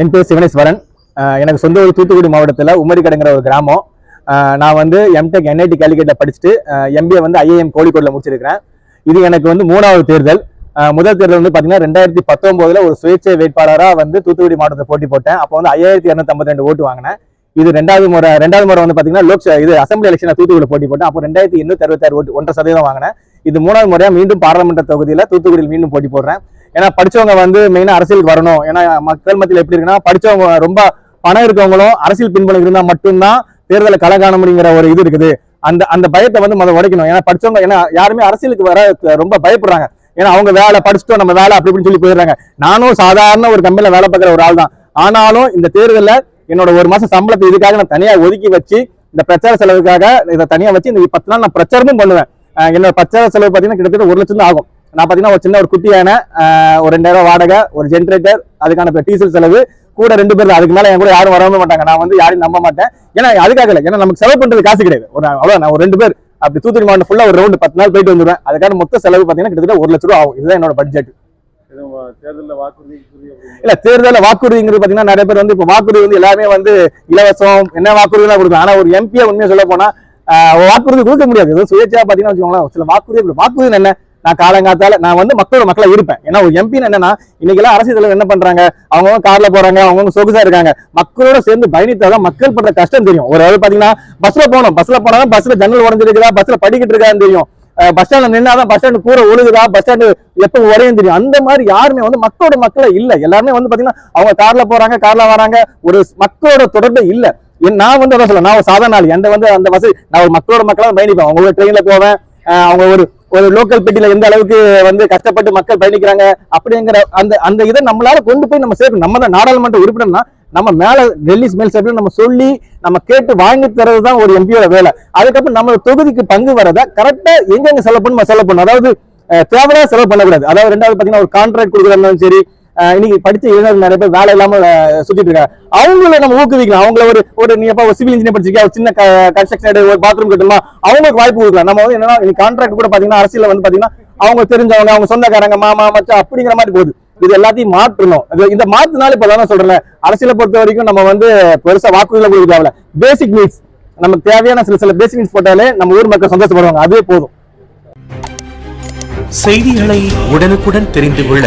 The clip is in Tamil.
என் பேர் சிவனேஸ்வரன். எனக்கு சொந்த ஊர் தூத்துக்குடி மாவட்டத்தில் உமரிக்கடைங்கிற ஒரு கிராமம். நான் வந்து எம்டெக் என்ஐடி கேலிக்கேட்டில் படிச்சுட்டு எம்பிஏ வந்து ஐஏஎம் கோழிக்கோடில் முடிச்சிருக்கிறேன். இது எனக்கு வந்து மூணாவது தேர்தல். முதல் தேர்தல் வந்து பார்த்தீங்கன்னா ரெண்டாயிரத்தி பத்தொம்போதில் ஒரு சுயேட்சை வேட்பாளராக வந்து தூத்துக்குடி மாவட்டத்தில் போட்டி போட்டேன். அப்போ வந்து ஐயாயிரத்தி இரநூத்தம்பத்தி ரெண்டு ஓட்டு வாங்கினேன். இது ரெண்டாவது முறை ரெண்டாவது முறை வந்து பார்த்தீங்கன்னா லோக் இது அசம்பிளி எலெக்ஷனில் தூத்துக்குடி போட்டி போட்டேன். அப்போ ரெண்டாயிரத்தி எண்ணூத்தி அறுபத்தாறு ஓட்டு ஒன்றரை சதவீதம் வாங்கினேன். இது மூணாவது முறையாக மீண்டும் பாராளுமன்ற தொகுதியில் தூத்துக்குடியில் மீண்டும் போட்டி போடுறேன். ஏன்னா படிச்சவங்க வந்து மெயினாக அரசியலுக்கு வரணும். ஏன்னா மக்கள் மத்தியில் எப்படி இருக்குன்னா படிச்சவங்க ரொம்ப பணம் இருக்கவங்களும் அரசியல் பின்புலம் இருந்தால் மட்டும்தான் தேர்தலை களை காண முடியுங்கிற ஒரு இது இருக்குது. அந்த அந்த பயத்தை வந்து முதல் உடைக்கணும். ஏன்னா படிச்சவங்க ஏன்னா யாருமே அரசியலுக்கு வர ரொம்ப பயப்படுறாங்க. ஏன்னா அவங்க வேலை படிச்சுட்டோம் நம்ம வேலை அப்படி இப்படின்னு சொல்லி போயிடுறாங்க. நானும் சாதாரண ஒரு கம்பெனில வேலை பார்க்குற ஒரு ஆள் தான் ஆனாலும் இந்த தேர்தலில் என்னோட ஒரு மாசம் சம்பளத்தை இதுக்காக நான் தனியா ஒதுக்கி வச்சு இந்த பிரச்சார செலவுக்காக இதை தனியா வச்சு இந்த பத்து நாள் நான் பிரச்சாரமும் பண்ணுவேன். என்னோட பிரச்சார செலவு பார்த்தீங்கன்னா கிட்டத்தட்ட ஒரு லட்சம் தான் ஆகும். நான் பார்த்தீங்கன்னா ஒரு சின்ன ஒரு குட்டியான ஒரு ரெண்டாயிரம் வாடகை ஒரு ஜென்ரேட்டர் அதுக்கான இப்ப டீசல் செலவு கூட ரெண்டு பேர். அதுக்கு மேல என் கூட யாரும் வரவே மாட்டாங்க. நான் வந்து யாரையும் நம்ப மாட்டேன். ஏன்னா அதுக்காக இல்லை. ஏன்னா நமக்கு செலவு பண்றது காசு கிடையாது. ஒரு அவ்வளவு நான் ஒரு ரெண்டு பேர் அப்படி தூத்துக்குடி மாவட்டம் ஃபுல்லா ஒரு ரவுண்டு பத்து நாள் போயிட்டு வந்துடுவேன் அதுக்கான மொத்த செலவு பார்த்தீங்கன்னா கிட்டத்தட்ட ஒரு லட்ச ரூபா ஆகும். இதுதான் என்னோட பட்ஜெட் இல்ல தேர்தலில் வாக்குறுதிங்கிறது பாத்தீங்கன்னா நிறைய பேர் வந்து இப்ப வாக்குறுதி வந்து எல்லாருமே வந்து இலவசம் என்ன வாக்குறுதி எல்லாம் கொடுக்கும் ஆனா ஒரு எம்பியை உண்மையா சொல்ல போனா வாக்குறுதி கொடுக்க முடியாது. ஏதோ சுயேட்சையா பாத்தீங்கன்னா வச்சுக்கோங்களேன். சில வாக்குறுதி வாக்குறுதி என்ன? நான் காலங்காத்தால நான் வந்து மக்களோட மக்களா இருப்பேன். ஏன்னா ஒரு எம்பி என்னன்னா இன்னைக்கு எல்லாம் அரசியல் தலைவர் என்ன பண்றாங்க? அவங்க கார்ல போறாங்க அவங்க சொகுசா இருக்காங்க. மக்களோட சேர்ந்து பயணித்தாதான் மக்கள் படுற கஷ்டம் தெரியும். ஒரு அதாவது பாத்தீங்கன்னா பஸ்ல போகணும். பஸ்ல போனாலும் பஸ்ல ஜன்னல் உடஞ்சிருக்குதா? பஸ்ல படிக்கிட்டு இருக்கான்னு தெரியும். பஸ் ஸ்டாண்ட்ல நின்னாதான் பஸ் ஸ்டாண்ட் கூரை ஒழுகுதா? பஸ் ஸ்டாண்டு எப்ப உடையும் தெரியும். அந்த மாதிரி யாருமே வந்து மக்களோட மக்களே இல்ல. எல்லாருமே வந்து பாத்தீங்கன்னா அவங்க கார்ல போறாங்க கார்ல வராங்க. ஒரு மக்களோட தொடர்பு இல்ல. நான் வந்து அதான் சொல்ல நான் ஒரு சாதாரண ஆள். எந்த வந்து அந்த வசதி நான் ஒரு மக்களோட மக்களா பயணிப்பேன். அவங்களோட ட்ரெயின்ல போவேன். அவங்க ஒரு ஒரு லோக்கல் பெட்டியில எந்த அளவுக்கு வந்து கஷ்டப்பட்டு மக்கள் பயணிக்கிறாங்க அப்படிங்கிற அந்த அந்த இதை நம்மளால கொண்டு போய் நம்ம சேர்க்கணும். நம்ம தான் நாடாளுமன்ற உறுப்பினர்னா நம்ம மேல டெல்லி மேல் சபையில நம்ம சொல்லி நம்ம கேட்டு வாங்கி தரது தான் ஒரு எம்பியோட வேலை. அதுக்கப்புறம் நம்ம தொகுதிக்கு பங்கு வரத கரெக்டா எங்கெங்க செலவு பண்ணணும் செலவு பண்ணணும். அதாவது தேவையா செலவு பண்ணக்கூடாது. அதாவது ரெண்டாவது பாத்தீங்கன்னா ஒரு கான்ட்ராக்ட் கொடுக்குறாலும் சரி இன்னைக்கு படிச்ச இளைஞர்கள் நிறைய பேர் வேலை இல்லாம சுத்திட்டு இருக்காங்க. அவங்கள நம்ம ஊக்குவிக்கலாம். அவங்கள ஒரு ஒரு நீ எப்ப சிவில் இன்ஜினியர் படிச்சிருக்கியா? ஒரு சின்ன கன்ஸ்ட்ரக்ஷன் ஒரு பாத்ரூம் கட்டணுமா? அவங்களுக்கு வாய்ப்பு கொடுக்கலாம். நம்ம வந்து என்னன்னா கான்ட்ராக்ட் கூட பாத்தீங்கன்னா அரசியல வந்து பாத்தீங்கன்னா அவங்க தெரிஞ்சவங்க அவங்க சொந்தக்காரங்க மாமா மச்சா அப்படிங்கிற மாதிரி போகுது. இது எல்லாத்தையும் மாற்றணும். இந்த மாத்தினால இப்ப தானே சொல்றேன் அரசியலை பொறுத்த வரைக்கும் நம்ம வந்து பெருசா வாக்குறுதிகளை கொடுக்க தேவையில்ல. பேசிக் நீட்ஸ் நமக்கு தேவையான சில சில பேசிக் நீட்ஸ் போட்டாலே நம்ம ஊர் மக்கள் சந்தோஷப்படுவாங்க. அதுவே போதும். செய்திகளை உடனுக்குடன் தெரிந்து கொள்ள